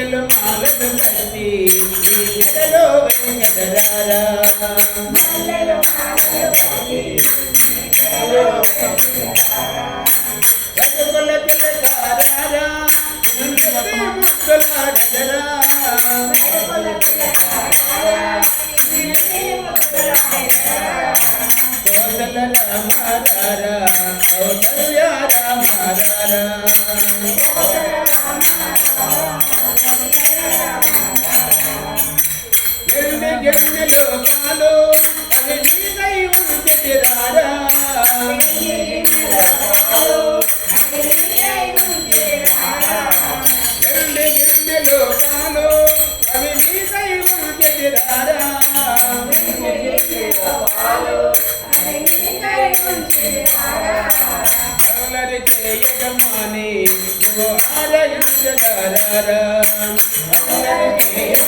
మెడలో మాలలు నీ మెడలో వేకెదరారా రఘుకుల తిలకారా నిన్నెత్తి ముక్కులాడగరా కోసల కౌసల్య ఎన్ని గెన్ని లోకాలు అవి నీ దైవం చేరారా ఎన్ని లోకాలు అవి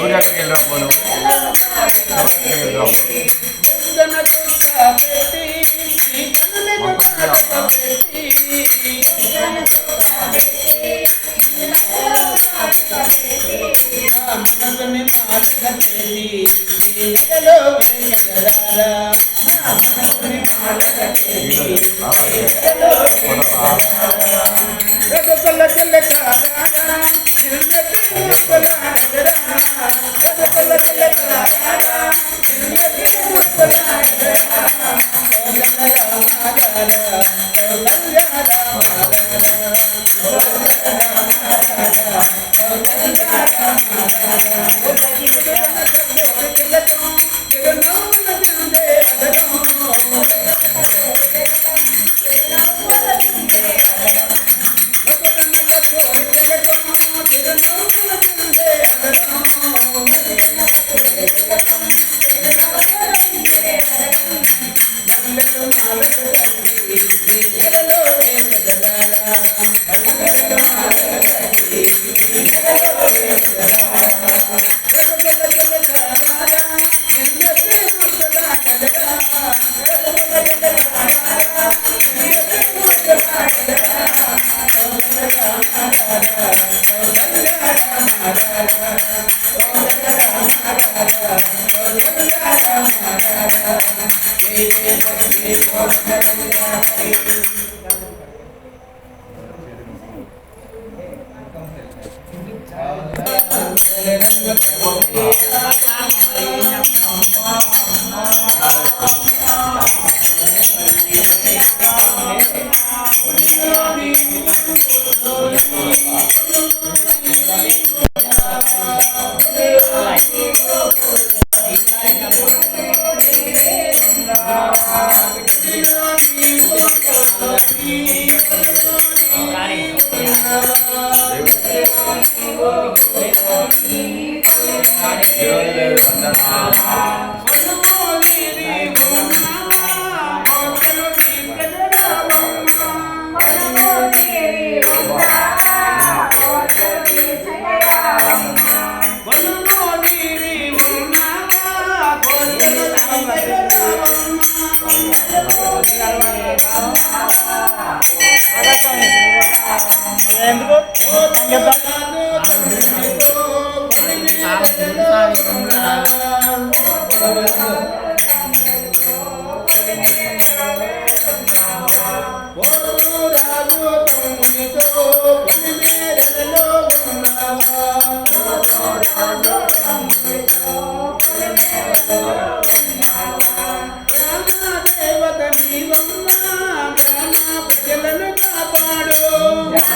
చూడడానికి అక్కడికి పోను అక్కడికి వెళ్ళరా బుగ్గన ఈ మనసుని Eu não Oh, ఎందుకు? దేవత నీవమ్మ ప్రజలను కాపాడు.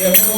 Yeah.